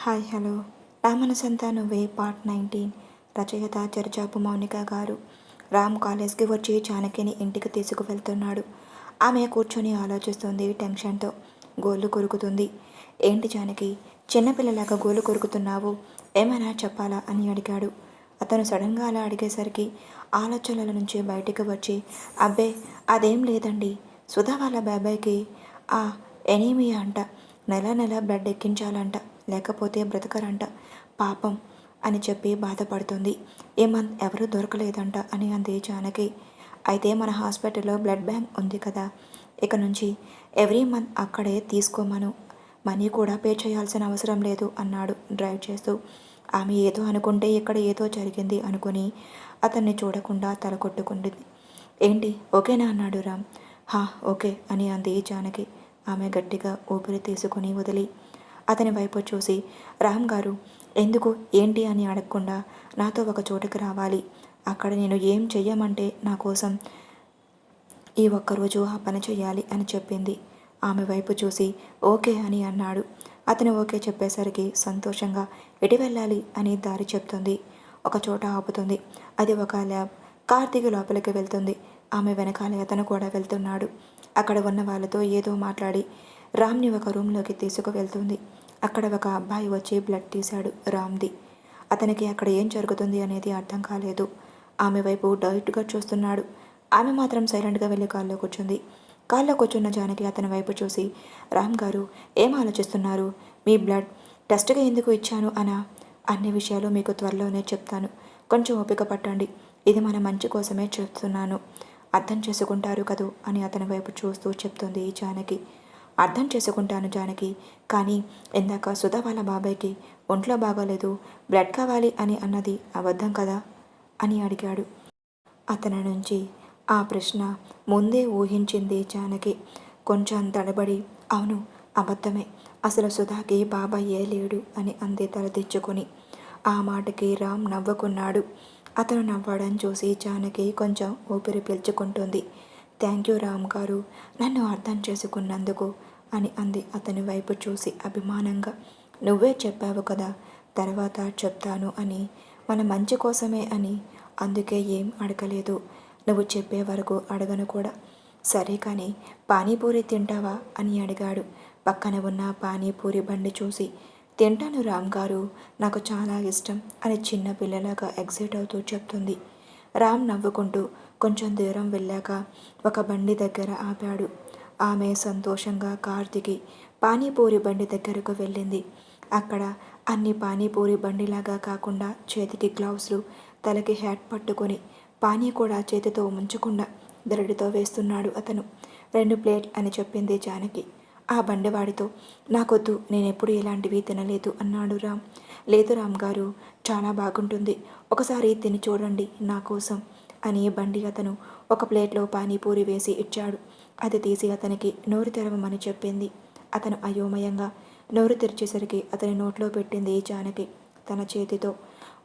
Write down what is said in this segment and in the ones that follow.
Hi hello. నా మనసంతా నువ్వే పార్ట్ నైన్టీన్. రచయిత చర్చాపు మౌనిక గారు. రామ్ కాలేజ్కి వచ్చి జానకిని ఇంటికి తీసుకువెళ్తున్నాడు. ఆమె కూర్చొని ఆలోచిస్తుంది టెన్షన్తో. గోళ్ళు కొరుకుతుంది. ఏంటి జానకి చిన్నపిల్లలాగా గోళ్ళు కొరుకుతున్నావు? ఏమైనా చెప్పాలా? అని అడిగాడు. అతను సడన్గా అలా అడిగేసరికి ఆలోచనల నుంచి బయటికి వచ్చి అబ్బే అదేం లేదండి. సుధా వాళ్ళ బాబాయ్కి ఆ ఎనీమియా అంట. నెల నెల బ్లడ్ ఎక్కించాలంట. లేకపోతే బ్రతకరంట. పాపం అని చెప్పి బాధపడుతుంది. ఈ మంత్ ఎవరూ దొరకలేదంట అని అంది జానకి. అయితే మన హాస్పిటల్లో బ్లడ్ బ్యాంక్ ఉంది కదా. ఇక నుంచి ఎవ్రీ మంత్ అక్కడే తీసుకోమను. మనీ కూడా పే చేయాల్సిన అవసరం లేదు అన్నాడు డ్రైవ్ చేస్తూ. ఆమె ఏదో అనుకుంటే ఇక్కడ ఏదో జరిగింది అనుకుని అతన్ని చూడకుండా తల కొట్టుకుంటుంది ఏంటి? ఓకేనా? అన్నాడు రామ్. హా ఓకే అని అంది జానకి. ఆమె గట్టిగా ఊపిరి తీసుకుని వదిలి. అతని వైపు చూసి రామ్ గారు ఎందుకు? ఏంటి అని అడగకుండా నాతో ఒక చోటకి రావాలి. అక్కడ నేను ఏం చెయ్యమంటే నా కోసం ఈ ఒక్కరోజు ఆ పని చేయాలి అని చెప్పింది. ఆమె వైపు చూసి ఓకే అని అన్నాడు. అతను ఓకే చెప్పేసరికి సంతోషంగా ఎటు వెళ్ళాలి? అని దారి చెప్తుంది. ఒక చోట ఆపుతుంది. అది ఒక ల్యాబ్. కార్తీక్ లోపలికి వెళ్తుంది. ఆమె వెనకాలే అతను కూడా వెళ్తున్నాడు. అక్కడ ఉన్న వాళ్ళతో ఏదో మాట్లాడి రామ్ని ఒక రూమ్లోకి తీసుకువెళ్తుంది. అక్కడ ఒక అబ్బాయి వచ్చి బ్లడ్ తీశాడు రామ్ది. అతనికి అక్కడ ఏం జరుగుతుంది అనేది అర్థం కాలేదు. ఆమె వైపు డైట్గా చూస్తున్నాడు. ఆమె మాత్రం సైలెంట్గా వెళ్ళి కాల్లో కూర్చుంది. కాల్లో కూర్చున్న జానకి అతని వైపు చూసి రామ్ గారు ఏం ఆలోచిస్తున్నారు? మీ బ్లడ్ టెస్ట్గా ఎందుకు ఇచ్చాను అనా? అన్ని విషయాలు మీకు త్వరలోనే చెప్తాను. కొంచెం ఓపిక పట్టండి. ఇది మన మంచి కోసమే చెప్తున్నాను అర్థం చేసుకుంటారు కదూ అని అతని వైపు చూస్తూ చెప్తుంది జానకి. అర్థం చేసుకుంటాను జానకి. కానీ ఇందాక సుధా వాళ్ళ బాబాయ్కి ఒంట్లో బాగోలేదు బ్లడ్ కావాలి అని అన్నది అబద్ధం కదా? అని అడిగాడు. అతని నుంచి ఆ ప్రశ్న ముందే ఊహించింది జానకి. కొంచెం తడబడి అవును అబద్ధమే. అసలు సుధాకి బాబాయ్యే లేడు అని అంది తలదిచ్చుకొని ఆ మాటకి రామ్ నవ్వుకున్నాడు. అతను నవ్వడం చూసి జానకి కొంచెం ఊపిరి పీల్చుకుంటుంది. థ్యాంక్ యూ రామ్ గారు. నన్ను అర్థం చేసుకున్నందుకు అని అంది అతని వైపు చూసి అభిమానంగా. నువ్వే చెప్పావు కదా తర్వాత చెప్తాను అని మన మంచి కోసమే అని. అందుకే ఏం అడగలేదు. నువ్వు చెప్పే వరకు అడగను కూడా. సరే కానీ పానీపూరి తింటావా అని అడిగాడు. పక్కన ఉన్న పానీపూరి బండి చూసి తింటాను రామ్ గారు నాకు చాలా ఇష్టం అని చిన్న పిల్లలాగా ఎగ్జైట్ అవుతూ చెప్తుంది. రామ్ నవ్వుకుంటూ కొంచెం దూరం వెళ్ళాక ఒక బండి దగ్గర ఆపాడు. ఆమె సంతోషంగా కార్ దిగి పానీపూరి బండి దగ్గరకు వెళ్ళింది. అక్కడ అన్ని పానీపూరి బండిలాగా కాకుండా చేతికి గ్లౌస్లు తలకి హ్యాట్ పట్టుకొని పానీ కూడా చేతితో ముంచకుండా దరడితో వేస్తున్నాడు అతను. రెండు ప్లేట్ అని చెప్పింది జానకి. ఆ బండవాడితో నాకొద్దు నేనెప్పుడు ఇలాంటివి తినలేదు అన్నాడు రామ్. లేదు రామ్ గారు చాలా బాగుంటుంది. ఒకసారి తిని చూడండి నా కోసం అని బండి అతను ఒక ప్లేట్లో పానీపూరి వేసి ఇచ్చాడు. అది తీసి అతనికి నోరు తెరవమని చెప్పింది. అతను అయోమయంగా నోరు తెరిచేసరికి అతని నోట్లో పెట్టింది జానకి తన చేతితో.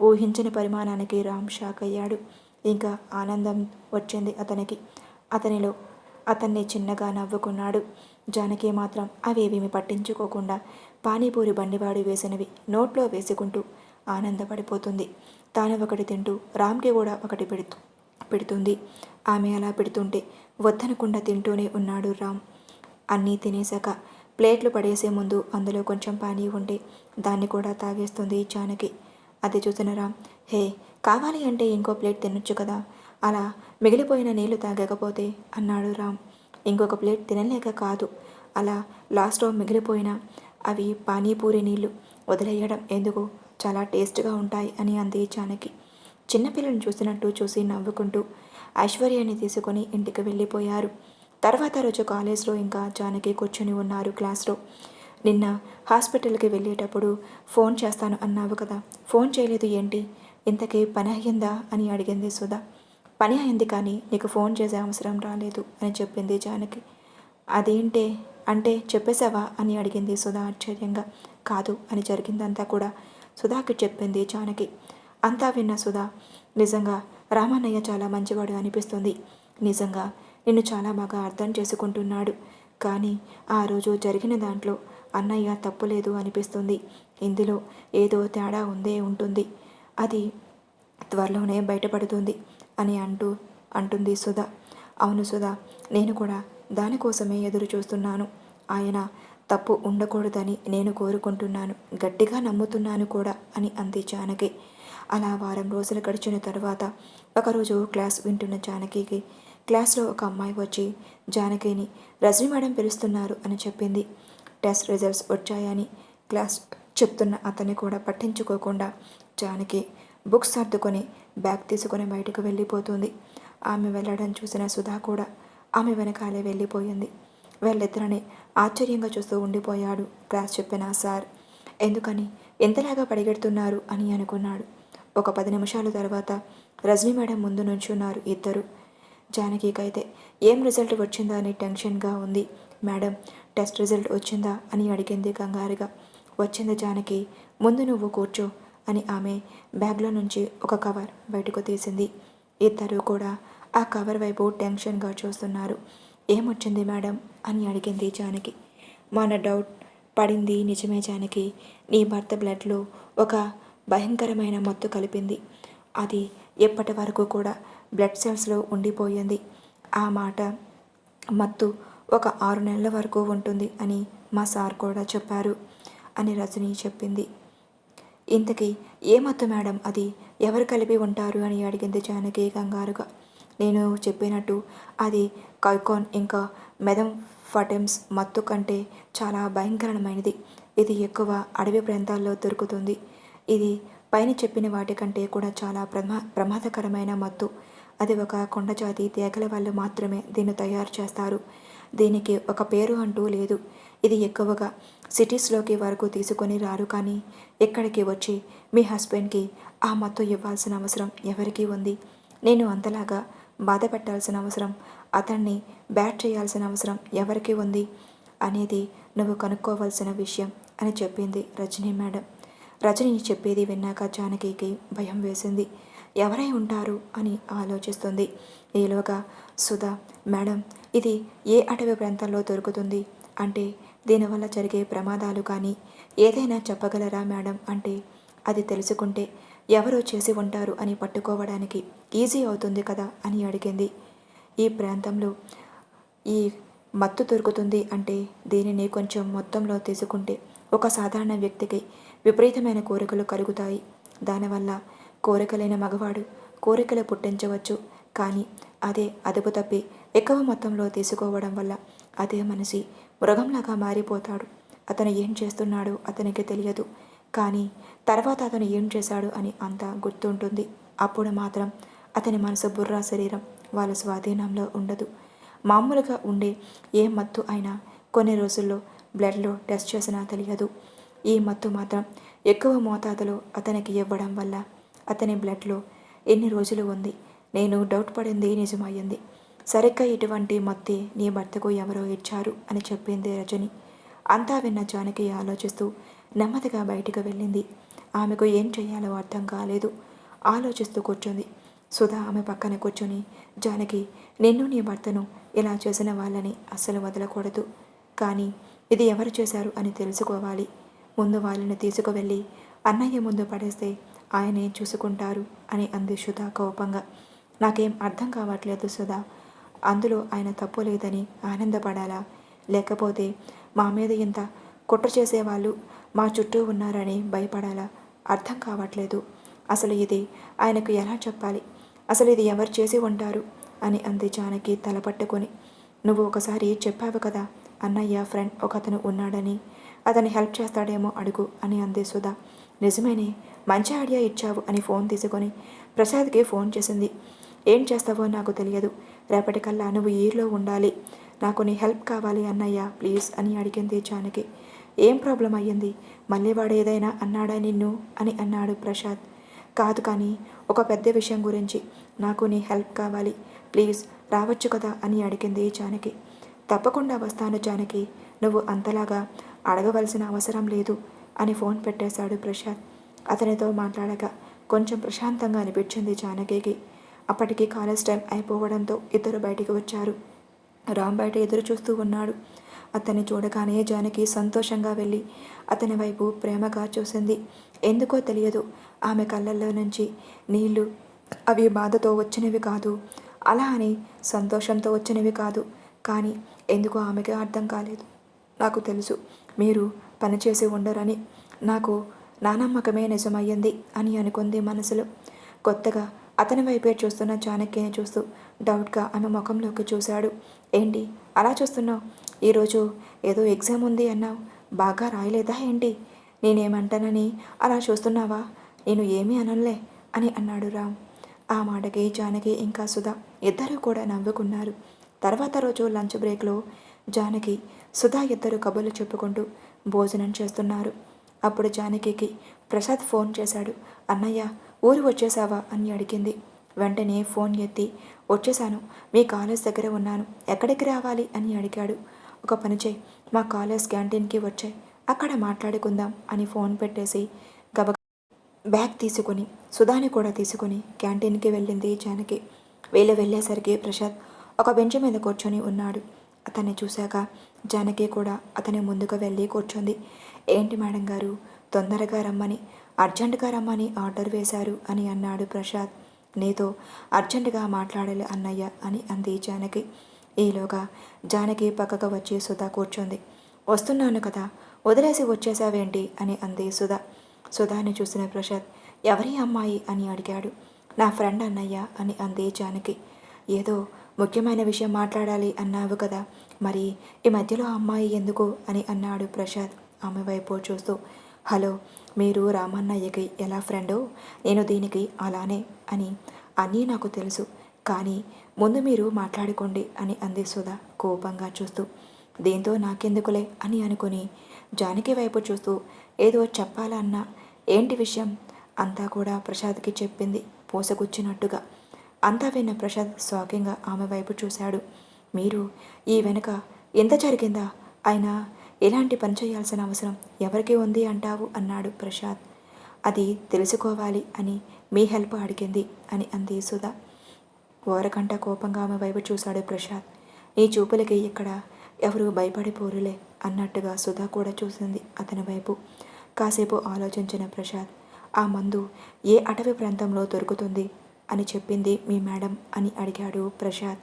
ఊహించని పరిమాణానికి రామ్ షాక్ అయ్యాడు. ఇంకా ఆనందం వచ్చింది అతనికి. అతనిలో అతన్ని చిన్నగా నవ్వుకున్నాడు. జానకి మాత్రం అవేవేమి పట్టించుకోకుండా పానీపూరి బండివాడు వేసినవి నోట్లో వేసుకుంటూ ఆనందపడిపోతుంది. తాను ఒకటి తింటూ రామ్కి కూడా ఒకటి పెడుతూ పెడుతుంది. ఆమె అలా పెడుతుంటే వద్దనకుండా తింటూనే ఉన్నాడు రామ్. అన్నీ తినేశాక ప్లేట్లు పడేసే ముందు అందులో కొంచెం పానీ ఉంటే దాన్ని కూడా తాగేస్తుంది జానకి. అది చూసిన రామ్ హే కావాలి అంటే ఇంకో ప్లేట్ తినొచ్చు కదా? అలా మిగిలిపోయిన నీళ్ళు తాగకపోతే అన్నాడు రామ్. ఇంకొక ప్లేట్ తినలేక కాదు. అలా లాస్ట్లో మిగిలిపోయిన అవి పానీపూరి నీళ్ళు వదిలేయడం ఎందుకు చాలా టేస్ట్గా ఉంటాయి అని అంది జానకి చిన్నపిల్లని చూసినట్టు చూసి నవ్వుకుంటూ ఐశ్వర్యాన్ని తీసుకొని ఇంటికి వెళ్ళిపోయారు. తర్వాత రోజు కాలేజ్లో ఇంకా జానకి కూర్చొని ఉన్నారు క్లాస్లో. నిన్న హాస్పిటల్కి వెళ్ళేటప్పుడు ఫోన్ చేస్తాను అన్నావు కదా ఫోన్ చేయలేదు ఏంటి? ఇంతకీ పని అయ్యిందా? అని అడిగింది సుధా. పని అయింది కానీ నీకు ఫోన్ చేసే అవసరం రాలేదు అని చెప్పింది జానకి. అదేంటే? అంటే చెప్పేశావా? అని అడిగింది సుధా ఆశ్చర్యంగా. కాదు అని జరిగిందంతా కూడా సుధాకి చెప్పింది జానకి. అంతా విన్న సుధా నిజంగా రామన్నయ్య చాలా మంచివాడు అనిపిస్తుంది. నిజంగా నిన్ను చాలా బాగా అర్థం చేసుకుంటున్నాడు. కానీ ఆ రోజు జరిగిన దాంట్లో అన్నయ్య తప్పు లేదు అనిపిస్తుంది. ఇందులో ఏదో తేడా ఉందే ఉంటుంది. అది త్వరలోనే బయటపడుతుంది. అని అంటూ అంటుంది సుధా. అవును సుధా నేను కూడా దానికోసమే ఎదురు చూస్తున్నాను. ఆయన తప్పు ఉండకూడదని నేను కోరుకుంటున్నాను. గట్టిగా నమ్ముతున్నాను కూడా అని అంది జానకి. అలా వారం రోజులు గడిచిన తర్వాత ఒకరోజు క్లాస్ వింటున్న జానకికి క్లాస్లో ఒక అమ్మాయి వచ్చి జానకిని రజనీ మేడం పిలుస్తున్నారు అని చెప్పింది. టెస్ట్ రిజల్ట్స్ వచ్చాయని క్లాస్ చెప్తున్న అతన్ని కూడా పట్టించుకోకుండా జానకి బుక్స్ సర్దుకొని బ్యాగ్ తీసుకొని బయటకు వెళ్ళిపోతుంది. ఆమె వెళ్ళడం చూసిన సుధా కూడా ఆమె వెనకాలే వెళ్ళిపోయింది. వెళ్ళిద్దరని ఆశ్చర్యంగా చూస్తూ ఉండిపోయాడు క్లాస్ చెప్పిన సార్. ఎందుకని? ఎంతలాగా పరిగెడుతున్నారు అని అనుకున్నాడు. ఒక పది నిమిషాల తర్వాత రజనీ మేడం ముందు నుంచున్నారు ఇద్దరు. జానకికైతే ఏం రిజల్ట్ వచ్చిందా అని టెన్షన్గా ఉంది. మేడం టెస్ట్ రిజల్ట్ వచ్చిందా అని అడిగింది కంగారుగా. వచ్చింది జానకి ముందు నువ్వు కూర్చో. అని ఆమె బ్యాగ్లో నుంచి ఒక కవర్ బయటకు తీసింది. ఇద్దరు కూడా ఆ కవర్ వైపు టెన్షన్గా చూస్తున్నారు. ఏమొచ్చింది మేడం? అని అడిగింది జానకి. మన డౌట్ పడింది నిజమే జానకి. నీ భర్త బ్లడ్లో ఒక భయంకరమైన మత్తు కలిపింది. అది ఎప్పటి వరకు కూడా బ్లడ్ సెల్స్లో ఉండిపోయింది. ఆ మాట మత్తు ఒక ఆరు నెలల వరకు ఉంటుంది అని మా సార్ కూడా చెప్పారు అని రజని చెప్పింది. ఇంతకీ ఏ మత్తు మేడం అది? ఎవరు కలిపి ఉంటారు అని అడిగింది జానకి కంగారుగా. నేను చెప్పినట్టు అది కైకాన్ ఇంకా మెదం ఫటెమ్స్ మత్తు కంటే చాలా భయంకరమైనది. ఇది ఎక్కువ అడవి ప్రాంతాల్లో దొరుకుతుంది. ఇది పైన చెప్పిన వాటికంటే కూడా చాలా ప్రమా ప్రమాదకరమైన మత్తు. అది ఒక కొండజాతి తీగల వాళ్ళు మాత్రమే దీన్ని తయారు చేస్తారు. దీనికి ఒక పేరు అంటూ లేదు. ఇది ఎక్కువగా సిటీస్లోకి వరకు తీసుకొని రారు కానీ ఇక్కడికి వచ్చి మీ హస్బెండ్కి ఆ మత్తు ఇవ్వాల్సిన అవసరం ఎవరికీ ఉంది. నేను అంతలాగా బాధ పెట్టాల్సిన అవసరం అతన్ని బ్యాట్ చేయాల్సిన అవసరం ఎవరికి ఉంది అనేది నువ్వు కనుక్కోవాల్సిన విషయం అని చెప్పింది రజనీ మేడం. రజని చెప్పేది విన్నాక జానకికి భయం వేసింది. ఎవరై ఉంటారు అని ఆలోచిస్తుంది. ఈలోగా సుధా మేడం ఇది ఏ అటవీ ప్రాంతంలో దొరుకుతుంది? అంటే దీనివల్ల జరిగే ప్రమాదాలు కానీ ఏదైనా చెప్పగలరా మేడం? అంటే అది తెలుసుకుంటే ఎవరో చేసి ఉంటారు అని పట్టుకోవడానికి ఈజీ అవుతుంది కదా అని అడిగింది. ఈ ప్రాంతంలో ఈ మత్తు దొరుకుతుంది అంటే దీనిని కొంచెం మొత్తంలో తీసుకుంటే ఒక సాధారణ వ్యక్తికి విపరీతమైన కోరికలు కలుగుతాయి. దానివల్ల కోరికలైన మగవాడు కోరికలు పుట్టించవచ్చు. కానీ అదే అదుపు తప్పి ఎక్కువ మొత్తంలో తీసుకోవడం వల్ల అదే మనిషి మృగంలాగా మారిపోతాడు. అతను ఏం చేస్తున్నాడో అతనికి తెలియదు. కానీ తర్వాత అతను ఏం చేశాడు అని అంతా గుర్తుంటుంది. అప్పుడు మాత్రం అతని మనసు బుర్ర శరీరం వాళ్ళ స్వాధీనంలో ఉండదు. మామూలుగా ఉండే ఏ మత్తు అయినా కొన్ని రోజుల్లో బ్లడ్లో టెస్ట్ చేసినా తెలియదు. ఈ మత్తు మాత్రం ఎక్కువ మోతాదులో అతనికి ఇవ్వడం వల్ల అతని బ్లడ్లో ఎన్ని రోజులు ఉంది? నేను డౌట్ పడింది నిజమయ్యింది సరిగ్గా ఇటువంటి మత్తి నీ భర్తకు ఎవరో ఇచ్చారు అని చెప్పింది రజని. అంతా విన్న జానకి ఆలోచిస్తూ నెమ్మదిగా బయటికి వెళ్ళింది. ఆమెకు ఏం చేయాలో అర్థం కాలేదు. ఆలోచిస్తూ కూర్చుంది. సుధా ఆమె పక్కన కూర్చొని జానకి నిన్ను నీ భర్తను ఇలా చేసిన వాళ్ళని అస్సలు వదలకూడదు. కానీ ఇది ఎవరు చేశారు అని తెలుసుకోవాలి. ముందు వాళ్ళని తీసుకువెళ్ళి అన్నయ్య ముందు పడేస్తే ఆయనే చూసుకుంటారు అని అంది సుధా కోపంగా. నాకేం అర్థం కావట్లేదు సుధా. అందులో ఆయన తప్పు లేదని ఆనందపడాలా? లేకపోతే మా మీద ఇంత కుట్ర చేసేవాళ్ళు మా చుట్టూ ఉన్నారని భయపడాలా? అర్థం కావట్లేదు. అసలు ఇది ఆయనకు ఎలా చెప్పాలి? అసలు ఇది ఎవరు చేసి ఉంటారు? అని అంది జానకి తలపట్టుకొని నువ్వు ఒకసారి చెప్పావు కదా అన్నయ్య ఫ్రెండ్ ఒకతను ఉన్నాడని. అతని హెల్ప్ చేస్తాడేమో అడుగు అని అంది సుధా. నిజమేనే మంచి ఐడియా ఇచ్చావు అని ఫోన్ తీసుకొని ప్రసాద్కి ఫోన్ చేసింది. ఏం చేస్తావో నాకు తెలియదు. రేపటికల్లా నువ్వు ఈర్లో ఉండాలి. నాకు నీ హెల్ప్ కావాలి అన్నయ్య ప్లీజ్ అని అడిగింది జానకి. ఏం ప్రాబ్లం అయ్యింది? మళ్ళీ వాడు ఏదైనా అన్నాడా నిన్ను? అని అన్నాడు ప్రసాద్. కాదు కానీ ఒక పెద్ద విషయం గురించి. నాకు నీ హెల్ప్ కావాలి. ప్లీజ్ రావచ్చు కదా అని అడిగింది జానకి. తప్పకుండా వస్తాను జానకి. నువ్వు అంతలాగా అడగవలసిన అవసరం లేదు అని ఫోన్ పెట్టేశాడు ప్రసాద్. అతనితో మాట్లాడక కొంచెం ప్రశాంతంగా అనిపించింది జానకికి. అప్పటికి కాలేజ్ టైం అయిపోవడంతో ఇద్దరు బయటికి వచ్చారు. రామ్ బయట ఎదురు చూస్తూ ఉన్నాడు. అతన్ని చూడగానే జానకి సంతోషంగా వెళ్ళి అతని వైపు ప్రేమగా చూసింది. ఎందుకో తెలియదు. ఆమె కళ్ళల్లో నుంచి నీళ్ళు అవి బాధతో వచ్చినవి కాదు. అలా అని సంతోషంతో వచ్చినవి కాదు. కానీ ఎందుకో ఆమెకి అర్థం కాలేదు. నాకు తెలుసు. మీరు పనిచేసి ఉండరని. నాకు నా నమ్మకమే నిజమయ్యింది అని అనుకుంది మనసులో. కొత్తగా అతని వైపే చూస్తున్న చాణక్యని చూస్తూ డౌట్గా ఆమె ముఖంలోకి చూశాడు. ఏంటి? అలా చూస్తున్నావు? ఈరోజు ఏదో ఎగ్జామ్ ఉంది అన్నావు. బాగా రాయలేదా ఏంటి? నేనేమంటానని అలా చూస్తున్నావా? నేను ఏమీ అనలే అని అన్నాడు రామ్. ఆ మాటకి జానకి ఇంకా సుధా ఇద్దరూ కూడా నవ్వుకున్నారు. తర్వాత రోజు లంచ్ బ్రేక్లో జానకి సుధా ఇద్దరు కబుర్లు చెప్పుకుంటూ భోజనం చేస్తున్నారు. అప్పుడు జానకికి ప్రసాద్ ఫోన్ చేశాడు. అన్నయ్య ఊరు వచ్చేసావా అని అడిగింది. వెంటనే ఫోన్ ఎత్తి వచ్చేసాను మీ కాలేజ్ దగ్గర ఉన్నాను. ఎక్కడికి రావాలి? అని అడిగాడు. ఒక పని చేయి. మా కాలేజ్ క్యాంటీన్కి వచ్చాయి. అక్కడ మాట్లాడుకుందాం అని ఫోన్ పెట్టేసి గబ బ్యాగ్ తీసుకుని సుధాని కూడా తీసుకుని క్యాంటీన్కి వెళ్ళింది జానకి. వీళ్ళు వెళ్ళేసరికి ప్రసాద్ ఒక బెంచ్ మీద కూర్చొని ఉన్నాడు. అతన్ని చూశాక జానకి కూడా అతని ముందుకు వెళ్ళి కూర్చుంది. ఏంటి మేడం గారు? తొందరగా రమ్మని. అర్జెంటుగా రమ్మని ఆర్డర్ వేశారు అని అన్నాడు ప్రసాద్. నీతో అర్జెంటుగా మాట్లాడాలి అన్నయ్య అని అంది జానకి. ఈలోగా జానకి పక్కకు వచ్చి సుధా కూర్చుంది. వస్తున్నాను కదా వదిలేసి వచ్చేసావేంటి అని అంది సుధా. సుధాని చూసిన ప్రసాద్ ఎవరి అమ్మాయి? అని అడిగాడు. నా ఫ్రెండ్ అన్నయ్య అని అంది జానకి. ఏదో ముఖ్యమైన విషయం మాట్లాడాలి అన్నావు కదా మరి ఈ మధ్యలో అమ్మాయి ఎందుకు? అని అన్నాడు ప్రసాద్ ఆమె వైపు చూస్తూ. హలో మీరు రామన్నయ్యకి ఎలా ఫ్రెండో నేను దీనికి అలానే అని అన్నీ నాకు తెలుసు. కానీ ముందు మీరు మాట్లాడుకోండి అని అంది సుధా కోపంగా చూస్తూ. దీంతో నాకెందుకులే అని అనుకుని జానకి వైపు చూస్తూ ఏదో చెప్పాలన్నా ఏంటి విషయం? అంతా కూడా ప్రసాద్కి చెప్పింది పూసగుచ్చినట్టుగా. అంతా విన్న ప్రసాద్ షాకింగ్గా ఆమె వైపు చూశాడు. మీరు ఈ వెనుక ఎంత జరిగిందా? అయినా ఎలాంటి పని చేయాల్సిన అవసరం ఎవరికి ఉంది అంటావు? అన్నాడు ప్రసాద్ అది తెలుసుకోవాలి అని మీ హెల్ప్ అడిగింది అని అంది సుధా. ఓరకంట కోపంగా ఆమె వైపు చూశాడు ప్రసాద్ నీ చూపులకి ఇక్కడ ఎవరు భయపడిపోరులే అన్నట్టుగా సుధా కూడా చూసింది అతని వైపు. కాసేపు ఆలోచించిన ప్రసాద్ ఆ మందు ఏ అటవీ ప్రాంతంలో దొరుకుతుంది అని చెప్పింది మీ మేడం అని అడిగాడు ప్రసాద్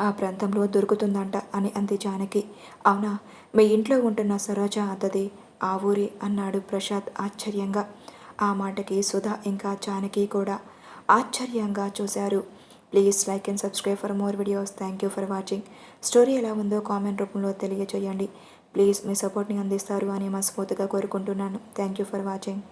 ఆ ప్రాంతంలో దొరుకుతుందంట అని అంది జానకి. అవునా మీ ఇంట్లో ఉంటున్న సరోజ అతది ఆ ఊరే అన్నాడు ప్రసాద్ ఆశ్చర్యంగా. ఆ మాటకి సుధా ఇంకా జానకి కూడా ఆశ్చర్యంగా చూశారు. Please like and subscribe for more videos. Thank you for watching. Story ఎలా ఉందో కామెంట్ రూపంలో తెలియజేయండి. ప్లీజ్ మీ సపోర్ట్ని అందిస్తారు అని మనస్ఫూర్తిగా కోరుకుంటున్నాను. Thank you for watching.